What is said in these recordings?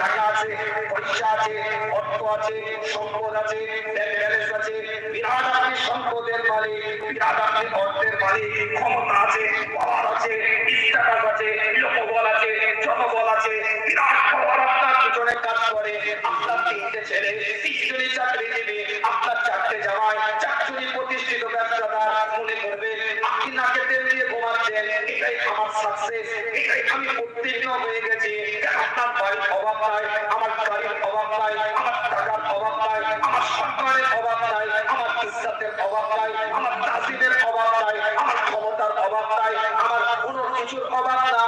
টাকা আছে পয়সা আছে, অর্থ আছে, সম্পদ আছে আছে, বিরাট আপনি সম্পদের মালিক, বিরাট আপনি অর্থের মালিক, ক্ষমতা আছে পাওয়ার আছে স্ট্যাটাস আছে, লোকবল আছে, জনবল আছে, বিরাট পাওয়ার আপনার পিছনে কাজ করে, আপনার তিনটে ছেলে তিনজনই চাকরি দিবে, আপনার চারটে জামাই চারজনই এটাই আমার অভাব নাই আমার অভাব নাই আমার অভাব নাই আমার সম্মানের অভাব নাই অভাব নাই, আমার ক্ষমতার অভাব নাই, আমার কোনো কিছুর অভাব নাই।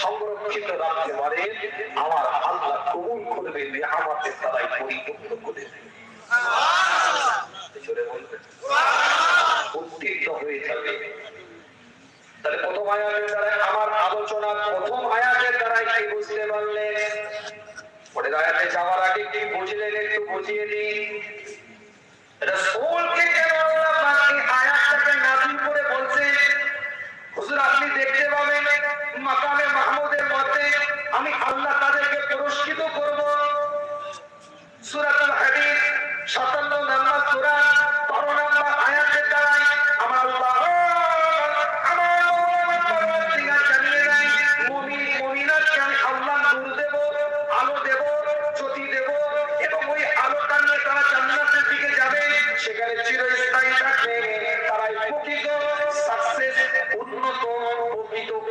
সংরক্ষিত রাখতে পারে, আমার আল্লাহ কবুল করবে আমাদের তারাই পরিপূর্ণ করে উত্তীর্ণ হয়ে যাবে। তাহলে প্রথম আয়াতের দ্বারা আয়াতে যাওয়ার আগে কি বুঝলেন একটু বুঝিয়ে দিই রাসূলকে কেন আল্লাহ পাক এই আয়াতটাকে নাযিল করে বলছেন? হুজুর, আপনি দেখতে পাবেন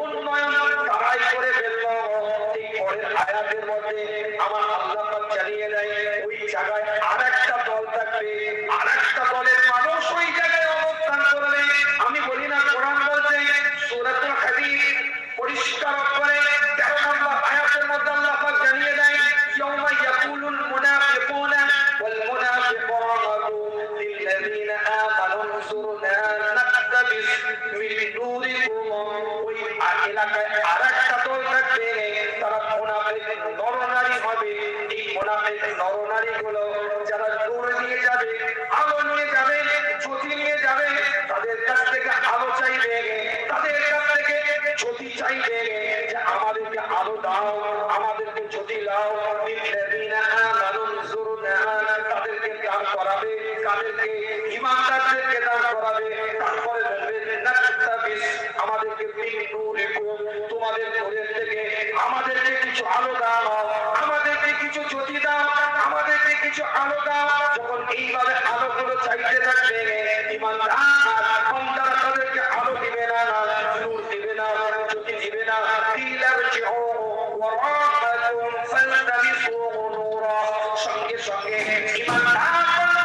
উন্নয়ন এলাকায় আর একটা দল থাকবে, তারা মোনাফেক নরনারী হবে। এই মোনাফেক নরনারী গুলো যারা দৌড়ে নিয়ে যাবে, আলো নিয়ে যাবে, জ্যোতি নিয়ে যাবে, তাদের কাছ থেকে আলো চাইবে, তাদের কাছ থেকে জ্যোতি চাইবে যে আমাদেরকে আলো দাও, আমাদেরকে জ্যোতি দাও। তাদেরকে দান করাবে, তাদেরকে কিছু আলো দাও, আমাদেরকে কিছু জ্যোতি দাও, আমাদেরকে কিছু আলো দাও। যখন এইভাবে আলোগুলো চাইতে থাকবে, ইমানদার বান্দারা তাদেরকে আলো দিবে না নূর দিবে না জ্যোতি দিবে না। সঙ্গে সঙ্গে ইমানদার